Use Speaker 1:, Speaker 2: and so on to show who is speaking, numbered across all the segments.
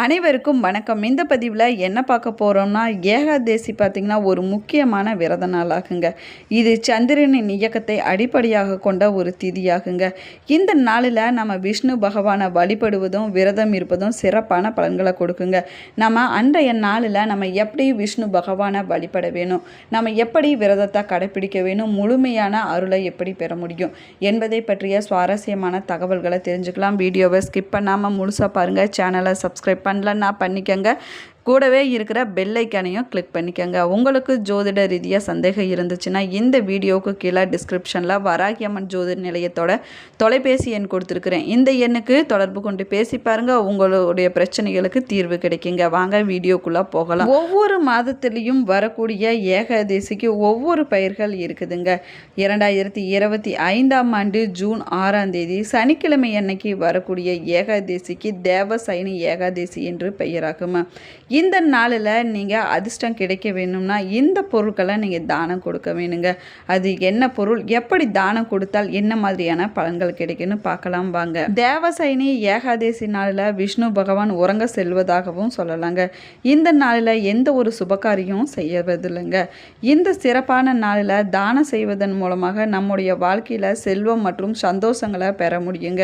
Speaker 1: அனைவருக்கும் வணக்கம். இந்த பதிவில் என்ன பார்க்க போகிறோம்னா ஏகாதேசி பார்த்திங்கன்னா ஒரு முக்கியமான விரத நாளாகுங்க. இது சந்திரனின் இயக்கத்தை அடிப்படையாக கொண்ட ஒரு திதியாகுங்க. இந்த நாளில் நம்ம விஷ்ணு பகவானை வழிபடுவதும் விரதம் இருப்பதும் சிறப்பான பலன்களை கொடுக்குங்க. நம்ம அன்றைய நாளில் நம்ம எப்படி விஷ்ணு பகவானை வழிபட வேணும்? நம்ம எப்படி விரதத்தை கடைப்பிடிக்க வேணும்? முழுமையான அருளை எப்படி பெற முடியும்? என்பதை பற்றிய சுவாரஸ்யமான தகவல்களை தெரிஞ்சுக்கலாம். வீடியோவை ஸ்கிப் பண்ணாமல் முழுசாக பாருங்கள் சேனலை சப்ஸ்கிரைப் பண்ணலன்னா பண்ணிக்கங்க. கூடவே இருக்கிற பெல்லைக்கானையும் கிளிக் பண்ணிக்கோங்க. உங்களுக்கு ஜோதிட ரீதியாக சந்தேகம் இருந்துச்சுன்னா இந்த வீடியோவுக்கு கீழே டிஸ்கிரிப்ஷனில் வராகியம்மன் ஜோதிட நிலையத்தோட தொலைபேசி எண் கொடுத்துருக்குறேன். இந்த எண்ணுக்கு தொடர்பு கொண்டு பேசி பாருங்கள் உங்களுடைய பிரச்சனைகளுக்கு தீர்வு கிடைக்குங்க. வாங்க வீடியோக்குள்ளே போகலாம். ஒவ்வொரு மாதத்துலேயும் வரக்கூடிய ஏகாதசிக்கு ஒவ்வொரு பயிர்கள் இருக்குதுங்க. இரண்டாயிரத்தி இருபத்தி ஐந்தாம் ஆண்டு ஜூன் ஆறாம் தேதி சனிக்கிழமை அன்னைக்கு வரக்கூடிய ஏகாதசிக்கு தேவசைனி ஏகாதசி என்று பெயராகும். இந்த நாளில் நீங்கள் அதிர்ஷ்டம் கிடைக்க வேணும்னா இந்த பொருட்களை நீங்கள் தானம் கொடுக்க வேணுங்க. அது என்ன பொருள்? எப்படி தானம் கொடுத்தால் என்ன மாதிரியான பலன்கள் கிடைக்குன்னு பார்க்கலாம் வாங்க. தேவசைனி ஏகாதசி நாளில் விஷ்ணு பகவான் உறங்க செல்வதாகவும் சொல்லலாங்க. இந்த நாளில் எந்த ஒரு சுபகாரியம் செய்வதில்லைங்க இந்த சிறப்பான நாளில் தானம் செய்வதன் மூலமாக நம்முடைய வாழ்க்கையில் செல்வம் மற்றும் சந்தோஷங்களை பெற முடியுங்க.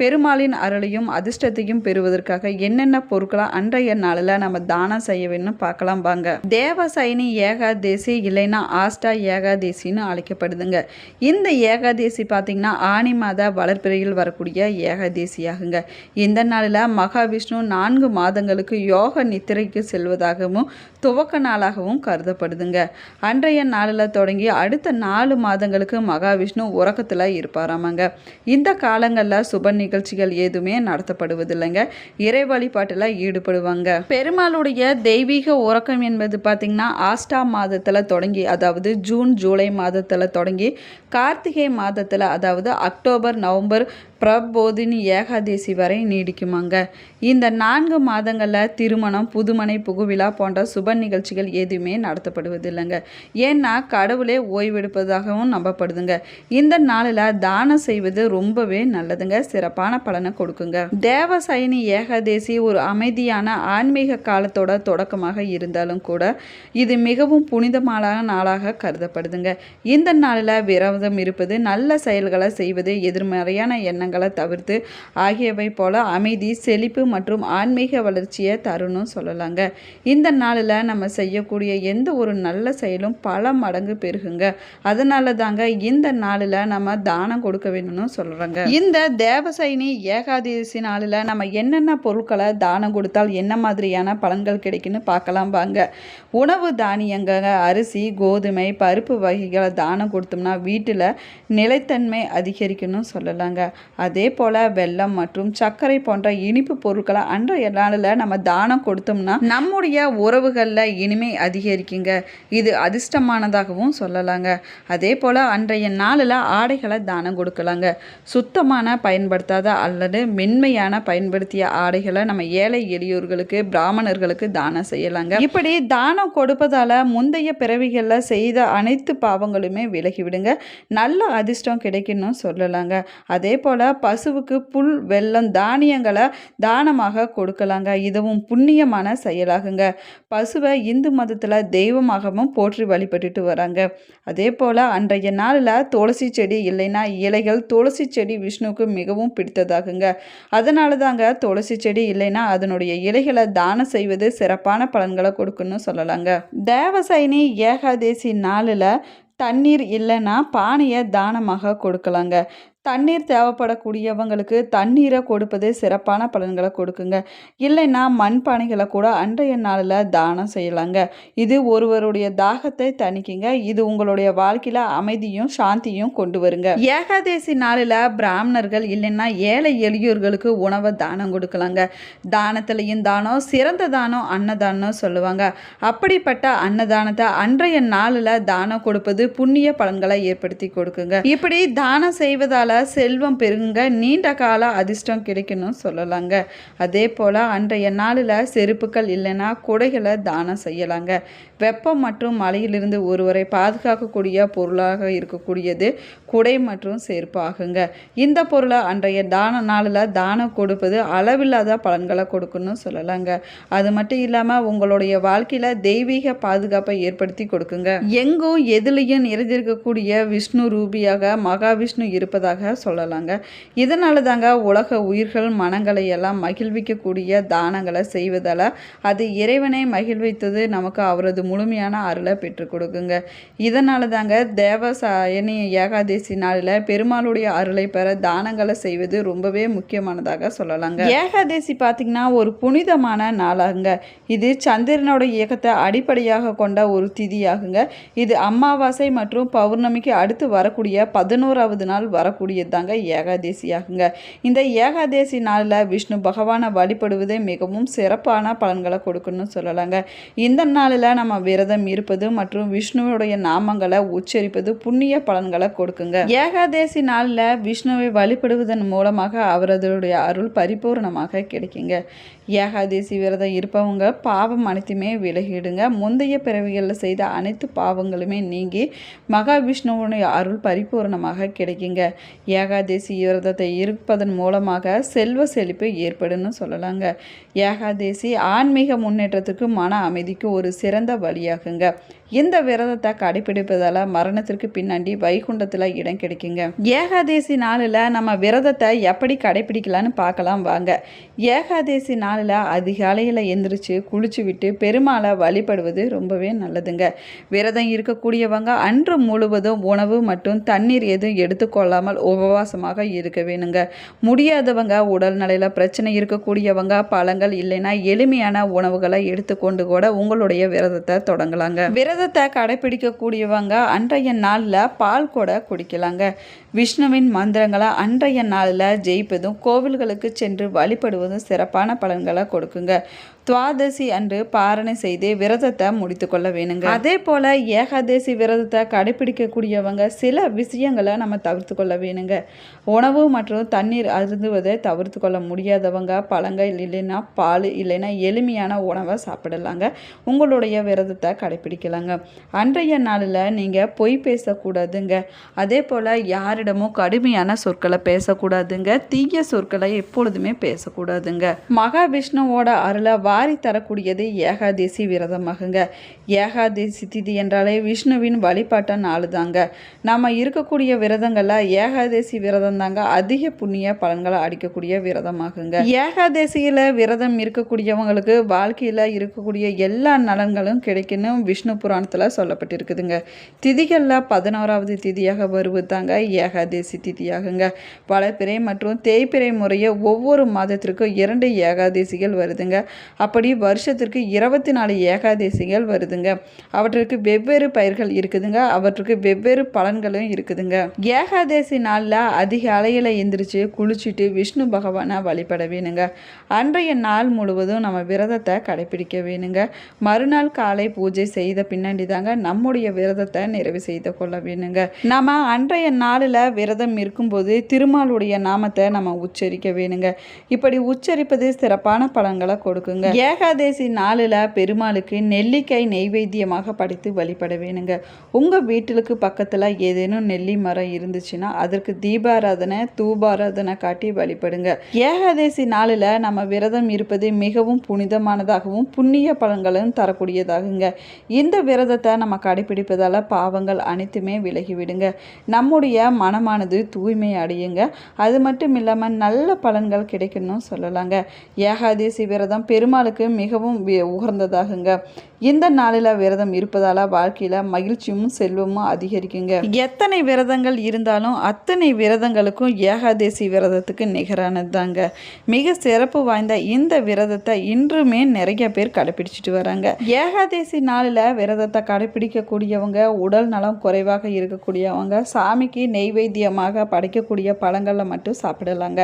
Speaker 1: பெருமாளின் அருளையும் அதிர்ஷ்டத்தையும் பெறுவதற்காக என்னென்ன பொருட்களை அன்றைய நாளில் நம்ம தானம் செய்ய வேணும்னு பார்க்கலாம் வாங்க. தேவசைனி ஏகாதேசி இல்லைன்னா ஆஸ்டா ஏகாதேசின்னு அழைக்கப்படுதுங்க. இந்த ஏகாதேசி பார்த்திங்கன்னா ஆனி மாத வளர்ப்பிறையில் வரக்கூடிய ஏகாதேசியாகுங்க. இந்த நாளில் மகாவிஷ்ணு நான்கு மாதங்களுக்கு யோக நித்திரைக்கு செல்வதாகவும் துவக்க நாளாகவும் கருதப்படுதுங்க. அன்றைய நாளில் தொடங்கி அடுத்த நாலு மாதங்களுக்கு மகாவிஷ்ணு உறக்கத்தில் இருப்பாராமாங்க. இந்த காலங்களில் சுப நிகழ்ச்சிகள் எதுவுமே நடத்தப்படுவதில்லைங்க. இறை வழிபாட்டில் ஈடுபடுவாங்க. பெருமாளுடைய தெய்வீக உறக்கம் என்பது பார்த்திங்கன்னா ஆஸ்டா மாதத்தில் தொடங்கி அதாவது ஜூன் ஜூலை மாதத்தில் தொடங்கி கார்த்திகை மாதத்தில் அதாவது அக்டோபர் நவம்பர் பிரபோதினி ஏகாதேசி வரை நீடிக்குமாங்க. இந்த நான்கு மாதங்களில் திருமணம் புதுமனை புகுவிழா போன்ற சுப நிகழ்ச்சிகள் எதுவுமே நடத்தப்படுவதில்லைங்க. ஏன்னா கடவுளே ஓய்வெடுப்பதாகவும் நம்பப்படுதுங்க. இந்த நாளில் தானம் செய்வது ரொம்பவே நல்லதுங்க. சிறப்பான பலனை கொடுக்குங்க. தேவசைனி ஏகாதேசி ஒரு அமைதியான ஆன்மீக காலத்தோட தொடக்கமாக இருந்தாலும் கூட இது மிகவும் புனிதமான நாளாக கருதப்படுதுங்க. இந்த நாளில் விரதம் இருப்பது நல்ல செயல்களை செய்வது எதிர்மறையான எண்ணங்கள் எண்ணங்களை தவிர்த்து ஆகியவை போல அமைதி செழிப்பு மற்றும் ஆன்மீக வளர்ச்சியை தருணும் சொல்லலாங்க. இந்த நாளில் நம்ம செய்யக்கூடிய எந்த ஒரு நல்ல செயலும் பல மடங்கு பெருகுங்க. அதனால தாங்க இந்த நாளில் நம்ம தானம் கொடுக்க வேணும்னு சொல்கிறாங்க இந்த தேவசைனி ஏகாதசி நாளில் நம்ம என்னென்ன பொருட்களை தானம் கொடுத்தால் என்ன மாதிரியான பலன்கள் கிடைக்குன்னு பார்க்கலாம் வாங்க. உணவு தானியங்க அரிசி கோதுமை பருப்பு வகைகளை தானம் கொடுத்தோம்னா வீட்டில் நிலைத்தன்மை அதிகரிக்கணும்னு சொல்லலாங்க. அதே போல் வெல்லம் மற்றும் சர்க்கரை போன்ற இனிப்பு பொருட்களை அன்றைய நாளில் நம்ம தானம் கொடுத்தோம்னா நம்முடைய உறவுகளில் இனிமை அதிகரிக்குங்க. இது அதிர்ஷ்டமானதாகவும் சொல்லலாங்க. அதே போல் அன்றைய நாளில் ஆடைகளை தானம் கொடுக்கலாங்க. சுத்தமான பயன்படுத்தாத அல்லது மென்மையான பயன்படுத்திய ஆடைகளை நம்ம ஏழை எளியோர்களுக்கு பிராமணர்களுக்கு தானம் செய்யலாங்க. இப்படி தானம் கொடுப்பதால் முந்தைய பிறவிகளில் செய்த அனைத்து பாவங்களுமே விலகிவிடுங்க. நல்ல அதிர்ஷ்டம் கிடைக்கணும்னு சொல்லலாங்க. அதே போல் பசுவுக்கு புல் வெல்லம் தானியங்களை தானமாக கொடுக்கலாங்க. இதுவும் புண்ணியமான செயலாகுங்க. பசுவை இந்து மதத்தில் தெய்வமாகவும் போற்றி வழிபட்டுட்டு வராங்க. அதே போல் அன்றைய நாளில் துளசி செடி இல்லைன்னா இலைகள் துளசி செடி விஷ்ணுவுக்கு மிகவும் பிடித்ததாகுங்க. அதனால தாங்க துளசி செடி இல்லைன்னா அதனுடைய இலைகளை தானம் செய்வது சிறப்பான பலன்களை கொடுக்குன்னு சொல்லலாங்க. தேவசைனி ஏகாதேசி நாளில் தண்ணீர் இல்லைன்னா பானையை தானமாக கொடுக்கலாங்க. தண்ணீர் தேவைப்படக்கூடியவங்களுக்கு தண்ணீரை கொடுப்பது சிறப்பான பலன்களை கொடுக்குங்க. இல்லைன்னா மண்பானைகளை கூட அன்றைய நாளில் தானம் செய்யலாங்க. இது ஒருவருடைய தாகத்தை தணிக்குங்க. இது உங்களுடைய வாழ்க்கையில் அமைதியும் சாந்தியும் கொண்டு வருங்க. ஏகாதேசி நாளில் பிராமணர்கள் இல்லைன்னா ஏழை எளியோர்களுக்கு உணவை தானம் கொடுக்கலாங்க. தானத்துலேயும் தானம் சிறந்த தானம் அன்னதானம் சொல்லுவாங்க. அப்படிப்பட்ட அன்னதானத்தை அன்றைய நாளில் தானம் கொடுப்பது புண்ணிய பலன்களை ஏற்படுத்தி கொடுக்குங்க. இப்படி தானம் செய்வதால் செல்வம் பெருங்க நீண்ட கால அதிர்ஷ்டம் கிடைக்கணும்னு சொல்லலாங்க. அதே போல் அன்றைய நாளில் செருப்புகள் இல்லைன்னா குடைகளை தானம் செய்யலாங்க. வெப்பம் மற்றும் மழையிலிருந்து ஒருவரை பாதுகாக்கக்கூடிய பொருளாக இருக்கக்கூடியது குடை மற்றும் செருப்பு ஆகுங்க. இந்த பொருளை அன்றைய தான நாளில் தானம் கொடுப்பது அளவில்லாத பலன்களை கொடுக்குன்னு சொல்லலாங்க. அது மட்டும் இல்லாமல் உங்களுடைய வாழ்க்கையில் தெய்வீக பாதுகாப்பை ஏற்படுத்தி கொடுக்குங்க. எங்கும் எதுலேயும் நிறைந்திருக்கக்கூடிய விஷ்ணு ரூபியாக மகாவிஷ்ணு இருப்பதாக சொல்லலாங்க. இதனால தாங்க உலக உயிர்கள் மனங்களை எல்லாம் மகிழ்விக்கக்கூடிய தானங்களை செய்வதால் அது இறைவனை மகிழ்வித்தது நமக்கு அவரது முழுமையான அருளை பெற்றுக் கொடுக்குங்க. இதனால தாங்க தேவசாயனி ஏகாதேசி நாளில் பெருமாளுடைய அருளை பெற தானங்களை செய்வது ரொம்பவே முக்கியமானதாக சொல்லலாங்க. ஏகாதேசி பார்த்திங்கன்னா ஒரு புனிதமான நாளாகுங்க. இது சந்திரனோட இயக்கத்தை அடிப்படையாக கொண்ட ஒரு திதியாகுங்க. இது அமாவாசை மற்றும் பௌர்ணமிக்கு அடுத்து வரக்கூடிய பதினோராவது நாள் வரக்கூடிய வரக்கூடியது தாங்க ஏகாதேசி இந்த ஏகாதேசி நாளில் விஷ்ணு பகவானை வழிபடுவதே மிகவும் சிறப்பான பலன்களை கொடுக்குன்னு சொல்லலாங்க. இந்த நாளில் நம்ம விரதம் இருப்பது மற்றும் விஷ்ணுவுடைய நாமங்களை உச்சரிப்பது புண்ணிய பலன்களை கொடுக்குங்க. ஏகாதேசி நாளில் விஷ்ணுவை வழிபடுவதன் மூலமாக அவரதுடைய அருள் பரிபூர்ணமாக கிடைக்குங்க. ஏகாதேசி விரதம் இருப்பவங்க பாவம் அனைத்துமே விலகிடுங்க. முந்தைய பிறவிகளில் செய்த அனைத்து பாவங்களுமே நீங்கி மகாவிஷ்ணுவனுடைய அருள் பரிபூர்ணமாக கிடைக்குங்க. ஏகாதேசி விரதத்தை இருப்பதன் மூலமாக செல்வ செழிப்பு ஏற்படும்னு சொல்லலாங்க. ஏகாதேசி ஆன்மீக முன்னேற்றத்துக்கு மன அமைதிக்கு ஒரு சிறந்த வழியாகுங்க. இந்த விரதத்தை கடைபிடிப்பதால் மரணத்திற்கு பின்னாடி வைகுண்டத்தில் இடம் கிடைக்குங்க. ஏகாதேசி நாளில் நம்ம விரதத்தை எப்படி கடைபிடிக்கலான்னு பார்க்கலாம் வாங்க. ஏகாதேசி நாளில் அதிகாலையில் எந்திரிச்சு குளிச்சு விட்டு பெருமாளை வழிபடுவது ரொம்பவே நல்லதுங்க. விரதம் இருக்கக்கூடியவங்க அன்று முழுவதும் உணவு மற்றும் தண்ணீர் எதுவும் எடுத்துக்கொள்ளாமல் உபவாசமாக இருக்க வேணுங்க. முடியாதவங்க உடல்நிலையில் பிரச்சனை இருக்கக்கூடியவங்க பழங்கள் இல்லைன்னா எளிமையான உணவுகளை எடுத்துக்கொண்டு கூட உங்களுடைய விரதத்தை தொடங்கலாங்க. விரத விரதத்தை கடைப்பிடிக்கக்கூடியவங்க அன்றைய நாளில் பால் கூட குடிக்கலாங்க. விஷ்ணுவின் மந்திரங்களை அன்றைய நாளில் ஜெயிப்பதும் கோவில்களுக்கு சென்று வழிபடுவதும் சிறப்பான பலன்களை கொடுக்குங்க. துவாதசி அன்று பாரணை செய்து விரதத்தை முடித்து கொள்ள வேணுங்க. அதே போல் ஏகாதசி விரதத்தை கடைபிடிக்கக்கூடியவங்க சில விஷயங்களை நம்ம தவிர்த்து கொள்ள வேணுங்க. உணவு மற்றும் தண்ணீர் அருந்துவதை தவிர்த்து கொள்ள முடியாதவங்க பழங்கள் இல்லைன்னா பால் இல்லைன்னா எளிமையான உணவை சாப்பிடலாங்க. உங்களுடைய விரதத்தை கடைபிடிக்கலாங்க. அன்றைய நாளில் நீங்கள் பொய் பேசக்கூடாதுங்க. அதே போல் யார் யாரிடமும் கடுமையான சொற்களை பேசக்கூடாதுங்க. தீய சொற்களை எப்பொழுதுமே பேசக்கூடாதுங்க. மகாவிஷ்ணுவோட அருளை வாரி தரக்கூடியது ஏகாதேசி விரதமாகுங்க ஏகாதேசி திதி என்றாலே விஷ்ணுவின் வழிபாட்ட நாள் தாங்க நம்ம இருக்கக்கூடிய விரதங்களில் ஏகாதேசி விரதம் தாங்க அதிக புண்ணிய பலன்களை அடிக்கக்கூடிய விரதமாகுங்க ஏகாதேசியில் விரதம் இருக்கக்கூடியவங்களுக்கு வாழ்க்கையில் இருக்கக்கூடிய எல்லா நலன்களும் கிடைக்கணும் விஷ்ணு புராணத்தில் சொல்லப்பட்டிருக்குதுங்க. திதிகளில் பதினோராவது திதியாக வருவது தாங்க ஏகாதேசி திதியாகுங்க வளப்பிறை மற்றும் தேய்பிறை முறையை ஒவ்வொரு மாதத்திற்கும் இரண்டு ஏகாதேசிகள் வருதுங்க. அப்படி வருஷத்திற்கு இருபத்தி நாலு ஏகாதேசிகள் வருதுங்க. அவற்றுக்கு வெவ்வேறு பயிர்கள் இருக்குதுங்க. அவற்றுக்கு வெவ்வேறு பலன்களும் இருக்குதுங்க. ஏகாதேசி நாளில் அதிக அலையில் எந்திரிச்சு குளிச்சுட்டு விஷ்ணு பகவானை வழிபட வேணுங்க. அன்றைய நாள் முழுவதும் நம்ம விரதத்தை கடைபிடிக்க வேணுங்க. மறுநாள் காலை பூஜை செய்த பின்னாடி தாங்க நம்முடைய விரதத்தை நிறைவு செய்து கொள்ள வேணுங்க. நம்ம அன்றைய நாளில் விரதம் இருக்கும்போது திருமாலுடைய நாமத்தை நம்ம உச்சரிக்க வேணுங்க. இப்படி உச்சரிப்பது சிறப்பான பலன்களை கொடுக்குங்க. ஏகாதேசி நாளில் பெருமாளுக்கு நெல்லிக்காய் நெய்வேத்தியமாக படைத்து வழிபட வேணுங்க. உங்கள் வீட்டுக்கு பக்கத்தில் ஏதேனும் நெல்லி மரம் இருந்துச்சுன்னா அதற்கு தீபாராதனை தூபாராதனை காட்டி வழிபடுங்க. ஏகாதேசி நாளில் நம்ம விரதம் இருப்பது மிகவும் புனிதமானதாகவும் புண்ணிய பலன்களும் தரக்கூடியதாகுங்க. இந்த விரதத்தை நம்ம கடைபிடிப்பதால் பாவங்கள் அனைத்துமே விலகிவிடுங்க. நம்முடைய மனமானது தூய்மை அடையுங்க. அது மட்டும் இல்லாமல் நல்ல பலன்கள் கிடைக்கணும்னு சொல்லலாங்க. ஏகாதேசி விரதம் பெருமாளுக்கு மிகவும் உகர்ந்ததாகுங்க இந்த நாளில் விரதம் இருப்பதால் வாழ்க்கையில் மகிழ்ச்சியும் செல்வமும் அதிகரிக்குங்க. எத்தனை விரதங்கள் இருந்தாலும் அத்தனை விரதங்களுக்கும் ஏகாதேசி விரதத்துக்கு நிகரானது தாங்க மிக சிறப்பு வாய்ந்த இந்த விரதத்தை இன்றுமே நிறைய பேர் கடைபிடிச்சிட்டு வராங்க. ஏகாதேசி நாளில் விரதத்தை கடைபிடிக்கக்கூடியவங்க உடல் நலம் குறைவாக இருக்கக்கூடியவங்க சாமிக்கு நெய்வேத்தியமாக படைக்கக்கூடிய பழங்களை மட்டும் சாப்பிடலாங்க.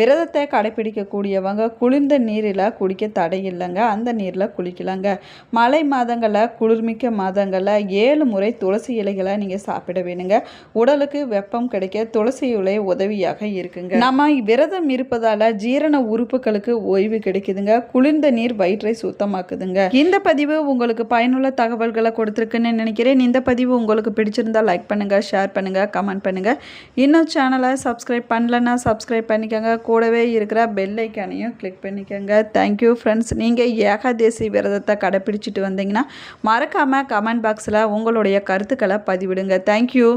Speaker 1: விரதத்தை கடைபிடிக்கக்கூடியவங்க குளிர்ந்த நீரில் குடிக்க தடை இல்லைங்க. அந்த நீரில் குளிக்கலாங்க. மழை மழை மாதங்களில் குளிர்மிக்க மாதங்களில் ஏழு முறை துளசி இலைகளை நீங்கள் சாப்பிட வேணுங்க. உடலுக்கு வெப்பம் கிடைக்க துளசி இலை உதவியாக இருக்குங்க. நம்ம விரதம் இருப்பதால் ஜீரண உறுப்புகளுக்கு ஓய்வு கிடைக்குதுங்க. குளிர்ந்த நீர் வயிற்றை சுத்தமாக்குதுங்க. இந்த பதிவு உங்களுக்கு பயனுள்ள தகவல்களை கொடுத்துருக்குன்னு நினைக்கிறேன். இந்த பதிவு உங்களுக்கு பிடிச்சிருந்தா லைக் பண்ணுங்கள் ஷேர் பண்ணுங்கள் கமெண்ட் பண்ணுங்கள் இன்னும் சேனலை சப்ஸ்கிரைப் பண்ணலன்னா சப்ஸ்கிரைப் பண்ணிக்கோங்க. கூடவே இருக்கிற பெல் ஐக்கானையும் கிளிக் பண்ணிக்கோங்க. தேங்க்யூ ஃப்ரெண்ட்ஸ் நீங்கள் ஏகாதேசி விரதத்தை கடைப்பிடிச்சிட்டு வந்தீங்கன்னா மறக்காமல் கமெண்ட் பாக்ஸில் உங்களுடைய கருத்துக்களை பதிவிடுங்க. தேங்க்யூ